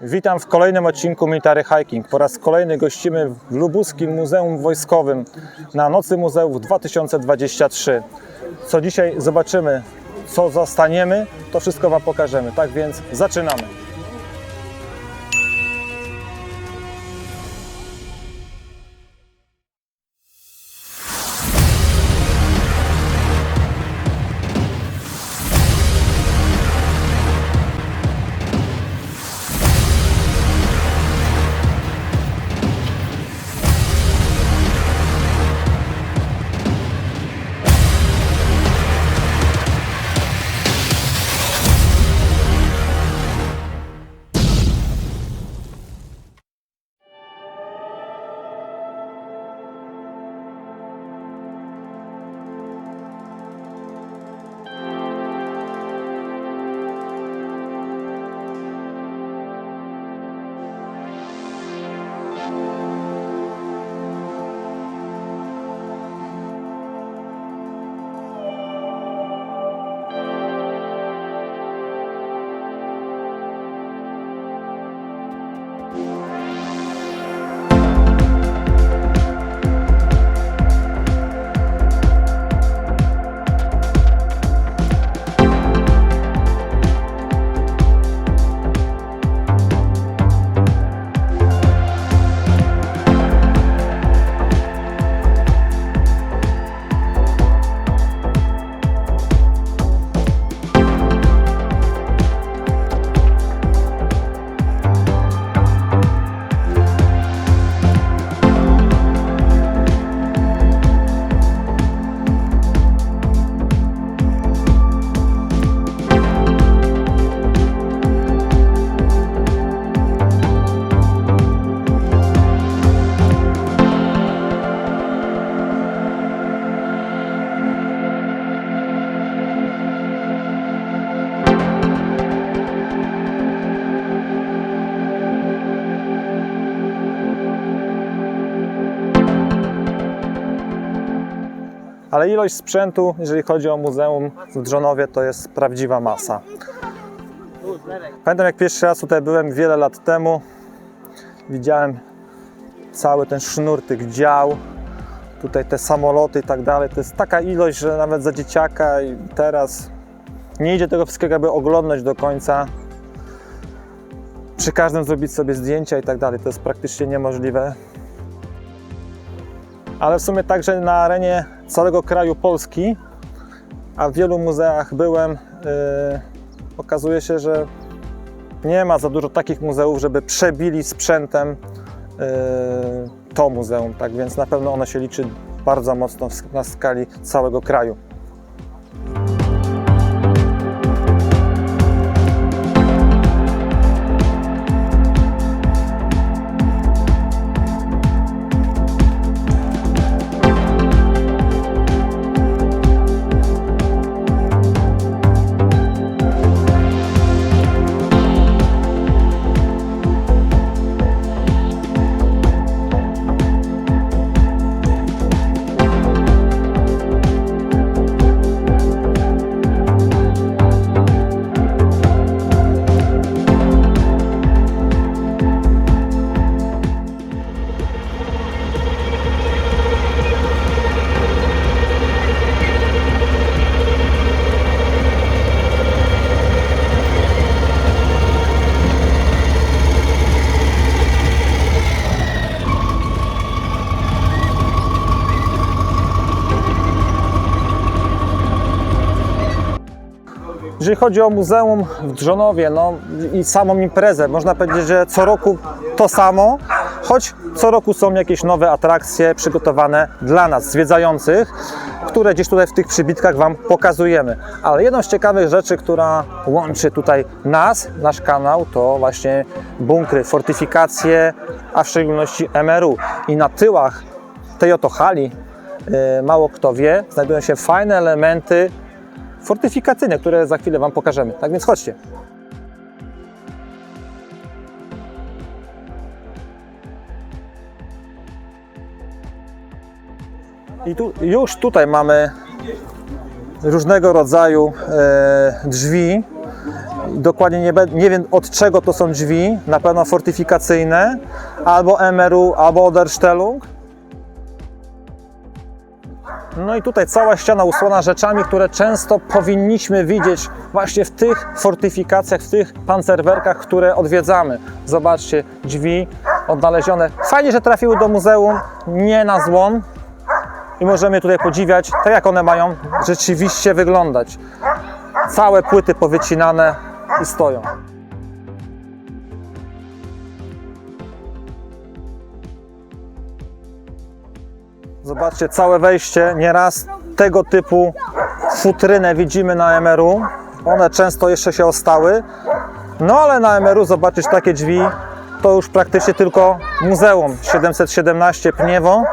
Witam w kolejnym odcinku Military Hiking. Po raz kolejny gościmy w Lubuskim Muzeum Wojskowym na Nocy Muzeów 2023. Co dzisiaj zobaczymy, co zastaniemy, to wszystko Wam pokażemy. Tak więc zaczynamy. Ale ilość sprzętu, jeżeli chodzi o muzeum w Drzonowie, to jest prawdziwa masa. Pamiętam jak pierwszy raz tutaj byłem wiele lat temu. Widziałem cały ten sznur tych dział, tutaj te samoloty i tak dalej. To jest taka ilość, że nawet za dzieciaka i teraz nie idzie tego wszystkiego, aby oglądać do końca. Przy każdym zrobić sobie zdjęcia i tak dalej. To jest praktycznie niemożliwe. Ale w sumie także na arenie całego kraju Polski, a w wielu muzeach byłem, yy, okazuje się, że nie ma za dużo takich muzeów, żeby przebili sprzętem yy, to muzeum. Tak więc na pewno ono się liczy bardzo mocno na skali całego kraju. Jeżeli chodzi o muzeum w Drzonowie no, i samą imprezę, można powiedzieć, że co roku to samo, choć co roku są jakieś nowe atrakcje przygotowane dla nas, zwiedzających, które gdzieś tutaj w tych przybitkach Wam pokazujemy. Ale jedną z ciekawych rzeczy, która łączy tutaj nas, nasz kanał, to właśnie bunkry, fortyfikacje, a w szczególności MRU. I na tyłach tej oto hali, e, mało kto wie, znajdują się fajne elementy fortyfikacyjne, które za chwilę Wam pokażemy. Tak więc chodźcie. I tu, już tutaj mamy różnego rodzaju e, drzwi Dokładnie nie, nie wiem od czego to są drzwi, na pewno fortyfikacyjne, albo MRU, albo Oderstellung. No i tutaj cała ściana usłona rzeczami, które często powinniśmy widzieć właśnie w tych fortyfikacjach, w tych pancerwerkach, które odwiedzamy. Zobaczcie, drzwi odnalezione. Fajnie, że trafiły do muzeum, nie na złom. I możemy tutaj podziwiać, tak jak one mają rzeczywiście wyglądać. Całe płyty powycinane i stoją. Zobaczcie, całe wejście, nieraz tego typu futrynę widzimy na MRU. One często jeszcze się ostały. No ale na MRU zobaczyć takie drzwi, to już praktycznie tylko muzeum 717 Pniewo.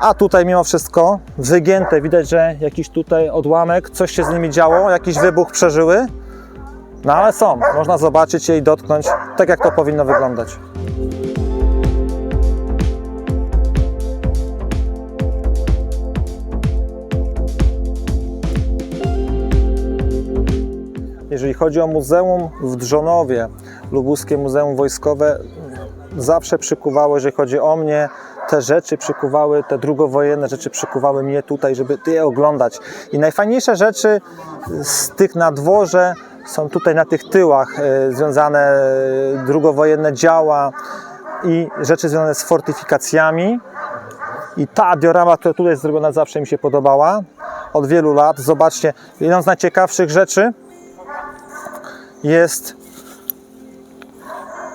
A tutaj mimo wszystko wygięte, widać, że jakiś tutaj odłamek, coś się z nimi działo, jakiś wybuch przeżyły. No ale są, można zobaczyć je i dotknąć, tak jak to powinno wyglądać. Jeżeli chodzi o muzeum w Drzonowie, Lubuskie Muzeum Wojskowe, zawsze przykuwało, jeżeli chodzi o mnie, te rzeczy przykuwały, te drugowojenne rzeczy przykuwały mnie tutaj, żeby je oglądać. I najfajniejsze rzeczy z tych na dworze są tutaj na tych tyłach, e, związane e, drugowojenne działa i rzeczy związane z fortyfikacjami. I ta diorama, która tutaj jest zrobiona, zawsze mi się podobała. Od wielu lat. Zobaczcie, jedną z najciekawszych rzeczy jest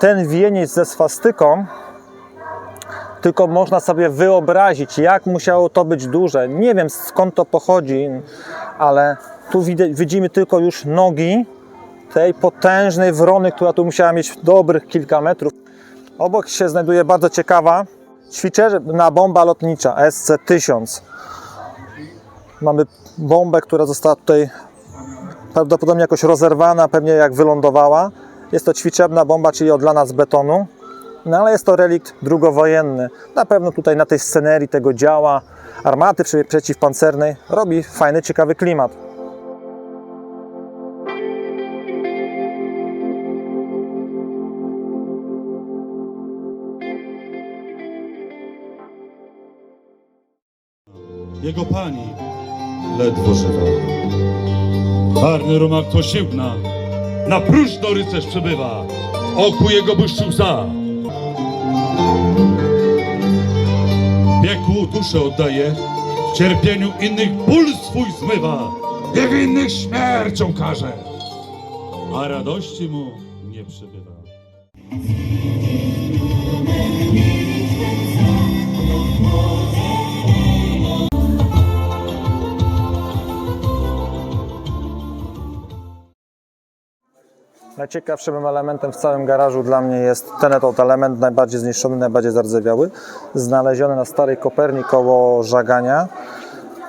ten wieniec ze swastyką, tylko można sobie wyobrazić, jak musiało to być duże. Nie wiem skąd to pochodzi, ale tu widzimy tylko już nogi tej potężnej wrony, która tu musiała mieć dobrych kilka metrów. Obok się znajduje bardzo ciekawa ćwiczebna bomba lotnicza SC-1000. Mamy bombę, która została tutaj prawdopodobnie jakoś rozerwana, pewnie jak wylądowała. Jest to ćwiczebna bomba, czyli odlana z betonu, no ale jest to relikt drugowojenny. Na pewno tutaj na tej scenerii tego działa armaty przeciw- przeciwpancernej robi fajny, ciekawy klimat. Jego pani ledwo żywa. Czarny rumak to siłna, na próżno rycerz przebywa, w oku jego błyszczy łza. Piekłu duszę oddaje, w cierpieniu innych ból swój zmywa, niewinnych śmiercią karze, a radości mu nie przybywa. Najciekawszym elementem w całym garażu dla mnie jest ten oto element, najbardziej zniszczony, najbardziej zardzewiały, znaleziony na starej koperni koło żagania.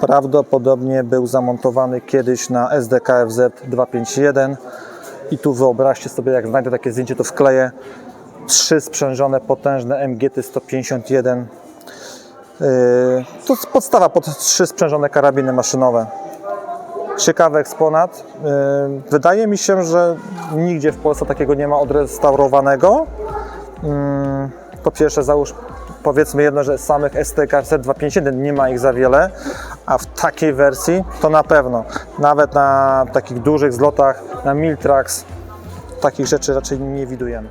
Prawdopodobnie był zamontowany kiedyś na SDKFZ 251 i tu wyobraźcie sobie, jak znajdę takie zdjęcie, to wkleję trzy sprzężone, potężne MGT 151. Yy, To podstawa pod trzy sprzężone karabiny maszynowe ciekawy eksponat. Wydaje mi się, że nigdzie w Polsce takiego nie ma odrestaurowanego. Po pierwsze, załóż, powiedzmy jedno, że samych STKC 251 nie ma ich za wiele, a w takiej wersji to na pewno. Nawet na takich dużych zlotach, na Miltrax, takich rzeczy raczej nie widujemy.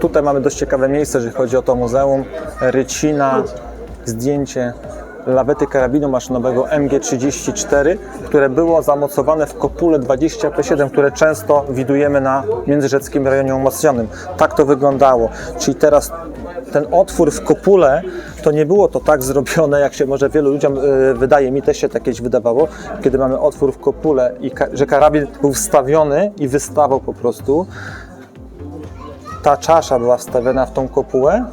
Tutaj mamy dość ciekawe miejsce, jeżeli chodzi o to muzeum. Rycina, zdjęcie lawety karabinu maszynowego MG34, które było zamocowane w kopule 20P7, które często widujemy na międzyrzeckim rejonie umocnionym. Tak to wyglądało. Czyli teraz ten otwór w kopule, to nie było to tak zrobione, jak się może wielu ludziom y, wydaje, mi też się tak kiedyś wydawało, kiedy mamy otwór w kopule i że karabin był wstawiony i wystawał po prostu, ta czasza była wstawiona w tą kopułę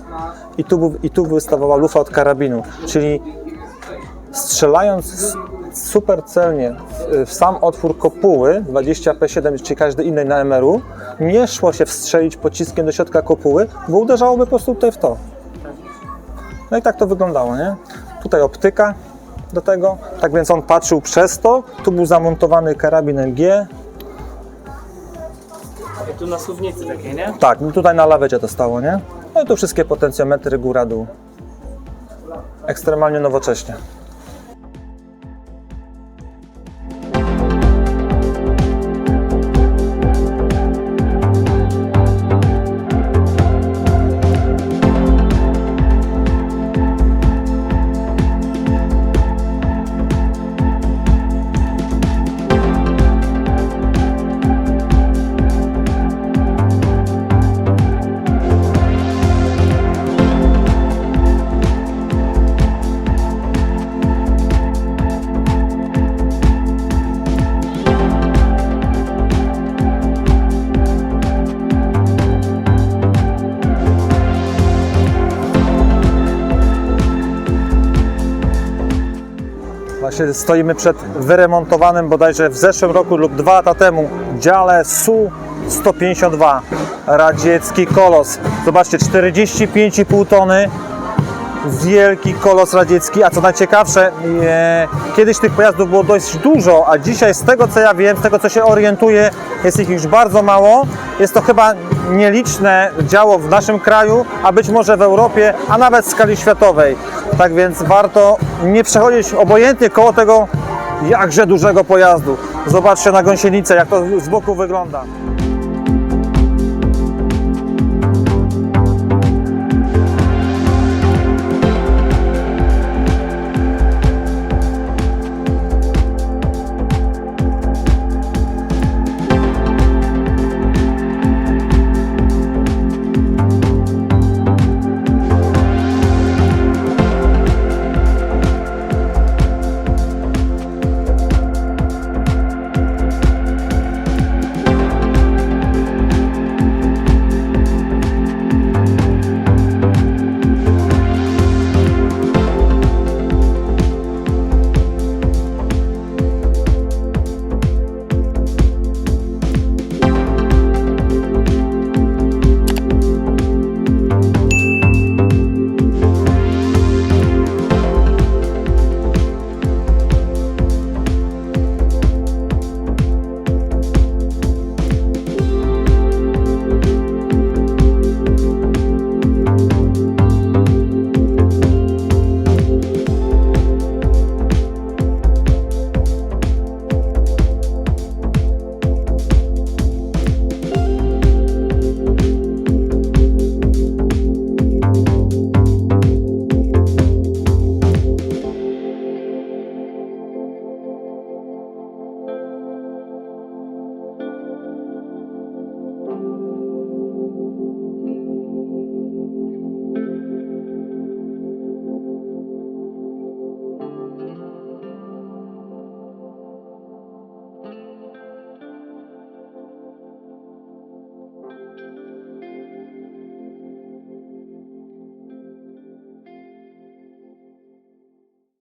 i tu, i tu wystawała lufa od karabinu, czyli strzelając super celnie w, sam otwór kopuły 20P7 czy każdej innej na MR-u, nie szło się wstrzelić pociskiem do środka kopuły, bo uderzałoby po prostu tutaj w to. No i tak to wyglądało, nie? Tutaj optyka do tego, tak więc on patrzył przez to, tu był zamontowany karabin MG, I tu na suwnicy takiej, nie? Tak, no tutaj na lawecie to stało, nie? No i tu wszystkie potencjometry góra-dół. Ekstremalnie nowocześnie. Właśnie stoimy przed wyremontowanym bodajże w zeszłym roku lub dwa lata temu dziale SU-152 radziecki kolos. Zobaczcie, 45,5 tony wielki kolos radziecki, a co najciekawsze, e, kiedyś tych pojazdów było dość dużo, a dzisiaj z tego co ja wiem, z tego co się orientuję, jest ich już bardzo mało. Jest to chyba nieliczne działo w naszym kraju, a być może w Europie, a nawet w skali światowej. Tak więc warto nie przechodzić obojętnie koło tego jakże dużego pojazdu. Zobaczcie na gąsienicę, jak to z boku wygląda.